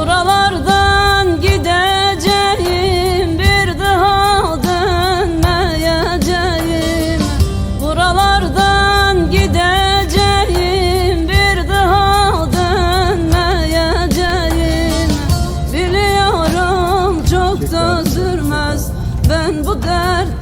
Buralardan gideceğim bir daha dönmeyeceğim. Buralardan gideceğim bir daha dönmeyeceğim. Biliyorum çok da sürmez ben bu dertten